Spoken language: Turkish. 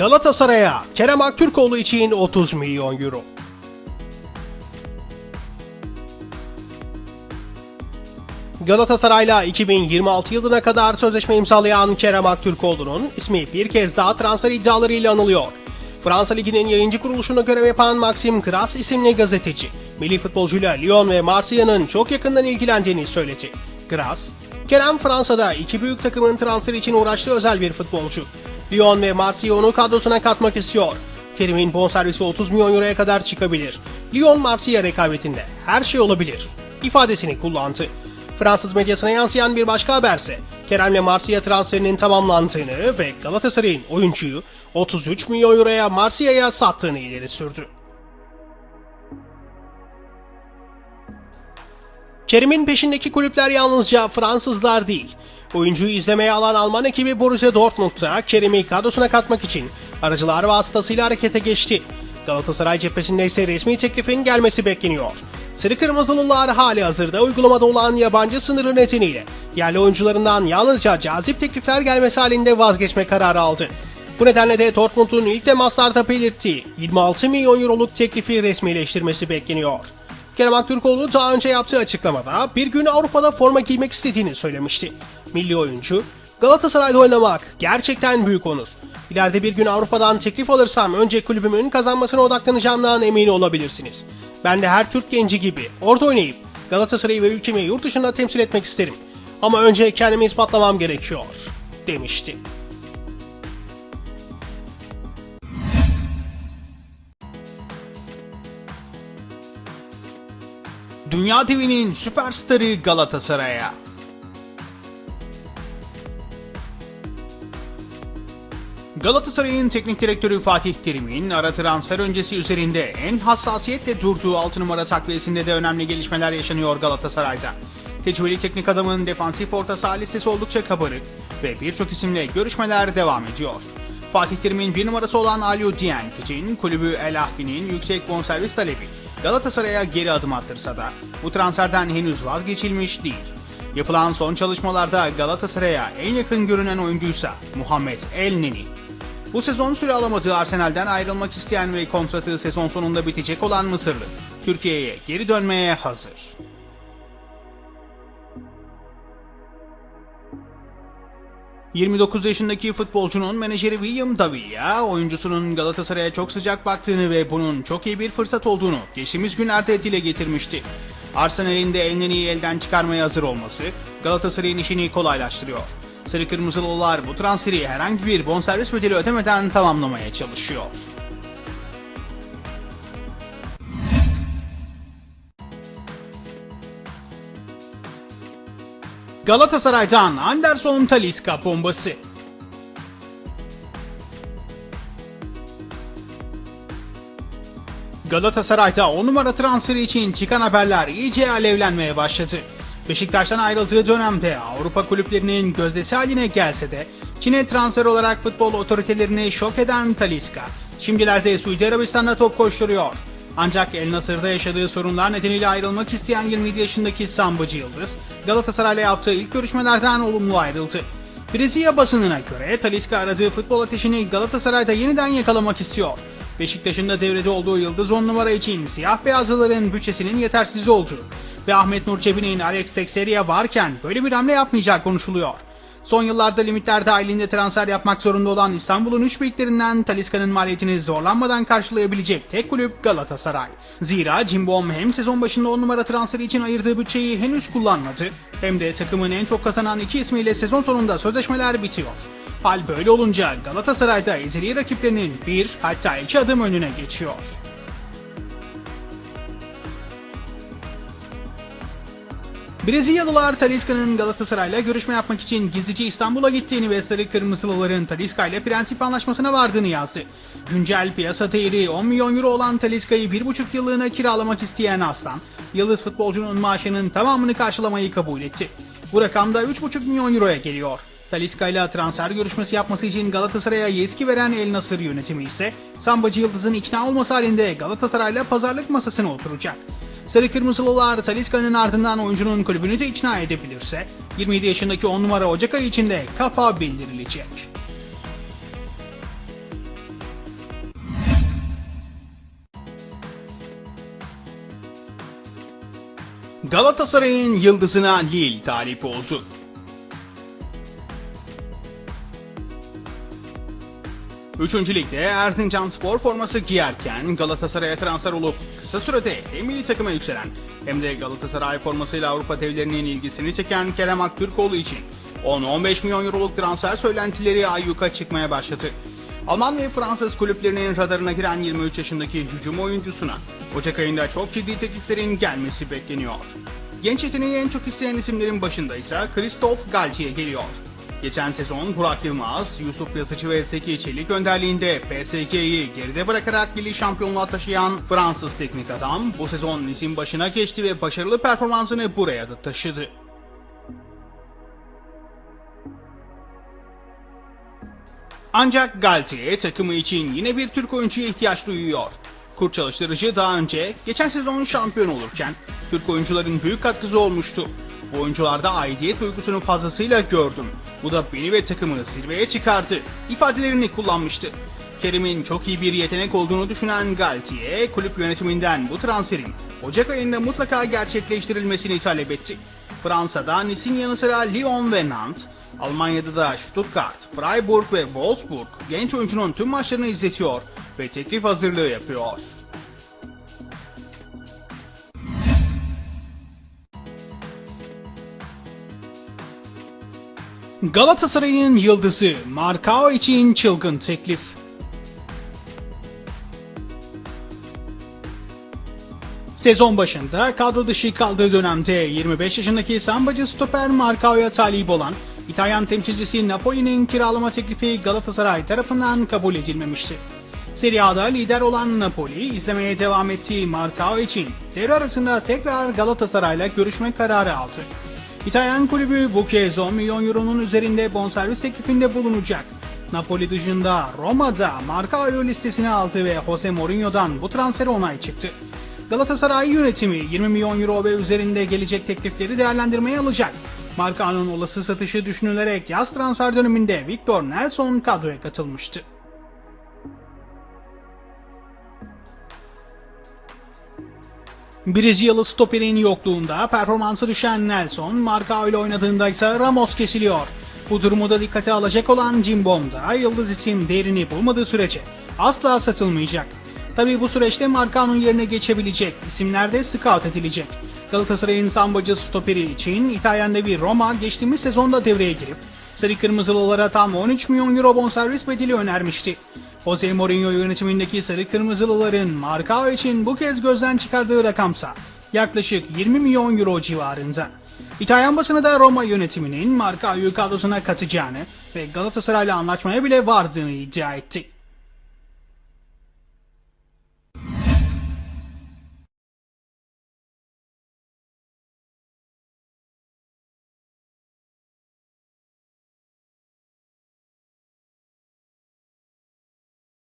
Galatasaray'a Kerem Aktürkoğlu için 30 milyon euro. Galatasaray'la 2026 yılına kadar sözleşme imzalayan Kerem Aktürkoğlu'nun ismi bir kez daha transfer iddialarıyla anılıyor. Fransa Ligi'nin yayıncı kuruluşunda görev yapan Maxim Kras isimli gazeteci, milli futbolcuyla Lyon ve Marsilya'nın çok yakından ilgilendiğini söyledi. Kras, Kerem Fransa'da iki büyük takımın transferi için uğraştığı özel bir futbolcu. Lyon ve Marsilya onu kadrosuna katmak istiyor. Kerim'in bonservisi 30 milyon euroya kadar çıkabilir. Lyon-Marsilya rekabetinde her şey olabilir ifadesini kullandı. Fransız medyasına yansıyan bir başka haberse Kerem'le Marsilya transferinin tamamlandığını ve Galatasaray'ın oyuncuyu 33 milyon euroya Marsilya'ya sattığını ileri sürdü. Kerim'in peşindeki kulüpler yalnızca Fransızlar değil. Oyuncuyu izlemeye alan Alman ekibi Borussia Dortmund'da Kerim'i kadrosuna katmak için aracılar vasıtasıyla harekete geçti. Galatasaray cephesinde ise resmi teklifin gelmesi bekleniyor. Sarı Kırmızılılar hali hazırda uygulamada olan yabancı sınırı nedeniyle yerli oyuncularından yalnızca cazip teklifler gelmesi halinde vazgeçme kararı aldı. Bu nedenle de Dortmund'un ilk temaslarda belirttiği 26 milyon euroluk teklifi resmileştirmesi bekleniyor. Kerem Aktürkoğlu daha önce yaptığı açıklamada bir gün Avrupa'da forma giymek istediğini söylemişti. Milli oyuncu, Galatasaray'da oynamak gerçekten büyük onur. İleride bir gün Avrupa'dan teklif alırsam önce kulübümün kazanmasına odaklanacağımdan emin olabilirsiniz. Ben de her Türk genci gibi orada oynayıp Galatasaray'ı ve ülkemi yurt dışında temsil etmek isterim. Ama önce kendimi ispatlamam gerekiyor, demişti. Dünya TV'nin süperstarı Galatasaray'a. Galatasaray'ın teknik direktörü Fatih Terim'in ara transfer öncesi üzerinde en hassasiyetle durduğu 6 numara takviyesinde de önemli gelişmeler yaşanıyor Galatasaray'da. Tecrübeli teknik adamın defansif orta saha listesi oldukça kabarık ve birçok isimle görüşmeler devam ediyor. Fatih Terim'in bir numarası olan Aliou Dieng için kulübü El Ahli'nin yüksek bonservis talebi Galatasaray'a geri adım attırsa da bu transferden henüz vazgeçilmiş değil. Yapılan son çalışmalarda Galatasaray'a en yakın görünen oyuncuysa Muhammed El Neni. Bu sezon süre alamadığı Arsenal'den ayrılmak isteyen ve kontratı sezon sonunda bitecek olan Mısırlı, Türkiye'ye geri dönmeye hazır. ...29 yaşındaki futbolcunun menajeri William Davia, oyuncusunun Galatasaray'a çok sıcak baktığını ve bunun çok iyi bir fırsat olduğunu geçtiğimiz günlerde dile getirmişti. Arsenal'in de Elneni'yi elden çıkarmaya hazır olması Galatasaray'ın işini kolaylaştırıyor. Sarı Kırmızılılar bu transferi herhangi bir bonservis bedeli ödemeden tamamlamaya çalışıyor. Galatasaray'dan Anderson Talisca bombası. Galatasaray'da 10 numara transferi için çıkan haberler iyice alevlenmeye başladı. Beşiktaş'tan ayrıldığı dönemde Avrupa kulüplerinin gözdesi haline gelse de Çin'e transfer olarak futbol otoritelerini şok eden Talisca, şimdilerde Suudi Arabistan'da top koşturuyor. Ancak El Nasır'da yaşadığı sorunlar nedeniyle ayrılmak isteyen 27 yaşındaki Sambacı Yıldız, Galatasaray'la yaptığı ilk görüşmelerden olumlu ayrıldı. Brezilya basınına göre Talisca aradığı futbol ateşini Galatasaray'da yeniden yakalamak istiyor. Beşiktaş'ın da devrede olduğu Yıldız 10 numara için siyah beyazlıların bütçesinin yetersiz olduğu ve Ahmet Nur Çebi'nin Alex Teixeira varken böyle bir hamle yapmayacağı konuşuluyor. Son yıllarda limitler dahilinde transfer yapmak zorunda olan İstanbul'un üç büyüklerinden Talisca'nın maliyetini zorlanmadan karşılayabilecek tek kulüp Galatasaray. Zira Cimbom hem sezon başında 10 numara transferi için ayırdığı bütçeyi henüz kullanmadı hem de takımın en çok kazanan iki ismiyle sezon sonunda sözleşmeler bitiyor. Hal böyle olunca Galatasaray'da ezeli rakiplerinin bir hatta iki adım önüne geçiyor. Brezilyalılar Talisca'nın Galatasaray'la görüşme yapmak için gizlice İstanbul'a gittiğini ve Sarı Kırmızılıların Talisca ile prensip anlaşmasına vardığını yazdı. Güncel piyasa değeri 10 milyon euro olan Talisca'yı 1,5 yıllığına kiralamak isteyen Aslan, yıldız futbolcunun maaşının tamamını karşılamayı kabul etti. Bu rakam da 3,5 milyon euroya geliyor. Talisca ile transfer görüşmesi yapması için Galatasaray'a yetki veren El Nasır yönetimi ise Sambacı Yıldız'ın ikna olması halinde Galatasaray'la pazarlık masasına oturacak. Sarı Kırmızılılar Talisca'nın ardından oyuncunun kulübünü de ikna edebilirse 27 yaşındaki 10 numara Ocak ayı içinde kapa bildirilecek. Galatasaray'ın yıldızına Lille talip oldu. Üçüncü ligde Erzincan spor forması giyerken Galatasaray'a transfer olup kısa sürede hem milli takıma yükselen hem de Galatasaray formasıyla Avrupa devlerinin ilgisini çeken Kerem Aktürkoğlu için 10-15 milyon euroluk transfer söylentileri ayyuka çıkmaya başladı. Alman ve Fransız kulüplerinin radarına giren 23 yaşındaki hücum oyuncusuna Ocak ayında çok ciddi tekliflerin gelmesi bekleniyor. Genç yeteneği en çok isteyen isimlerin başında ise Christophe Galtier geliyor. Geçen sezon Burak Yılmaz, Yusuf Yazıcı ve Zeki Çelik önderliğinde PSG'yi geride bırakarak ligi şampiyonluğa taşıyan Fransız teknik adam bu sezon Nice'in başına geçti ve başarılı performansını buraya da taşıdı. Ancak Galtier takımı için yine bir Türk oyuncuya ihtiyaç duyuyor. Kurt çalıştırıcı daha önce geçen sezon şampiyon olurken Türk oyuncuların büyük katkısı olmuştu. Bu oyuncularda aidiyet duygusunu fazlasıyla gördüm. Bu da beni ve takımı zirveye çıkardı ifadelerini kullanmıştı. Kerim'in çok iyi bir yetenek olduğunu düşünen Galtier, kulüp yönetiminden bu transferin Ocak ayında mutlaka gerçekleştirilmesini talep etti. Fransa'da Nice'in yanı sıra Lyon ve Nantes, Almanya'da da Stuttgart, Freiburg ve Wolfsburg genç oyuncunun tüm maçlarını izletiyor ve teklif hazırlığı yapıyor. Galatasaray'ın yıldızı Marcao için çılgın teklif. Sezon başında kadro dışı kaldığı dönemde 25 yaşındaki sambacı stoper Marcao'ya talip olan İtalyan temsilcisi Napoli'nin kiralama teklifi Galatasaray tarafından kabul edilmemişti. Serie A'da lider olan Napoli izlemeye devam ettiği Marcao için devre arasında tekrar Galatasaray'la görüşme kararı aldı. İtalyan kulübü bu kez 10 milyon euronun üzerinde bonservis teklifinde bulunacak. Napoli dışında Roma'da Marcao'yu listesine aldı ve Jose Mourinho'dan bu transfere onay çıktı. Galatasaray yönetimi 20 milyon euro ve üzerinde gelecek teklifleri değerlendirmeye alacak. Marcao'nun olası satışı düşünülerek yaz transfer döneminde Victor Nelson kadroya katılmıştı. Brezilyalı stoperin yokluğunda performansı düşen Nelson, Marcao ile oynadığında ise Ramos kesiliyor. Bu durumu da dikkate alacak olan Cimbom'da yıldız isim değerini bulmadığı sürece asla satılmayacak. Tabi bu süreçte Marcao'nun yerine geçebilecek isimler de scout edilecek. Galatasaray'ın sambacı stoperi için İtalyan devi Roma geçtiğimiz sezonda devreye girip Sarı Kırmızılılara tam 13 milyon euro bonservis bedeli önermişti. Jose Mourinho yönetimindeki Sarı Kırmızılıların Marcao için bu kez gözden çıkardığı rakamsa yaklaşık 20 milyon euro civarında. İtalyan basını da Roma yönetiminin Marcao'yu kadrosuna katacağını ve Galatasaray'la anlaşmaya bile vardığını iddia etti.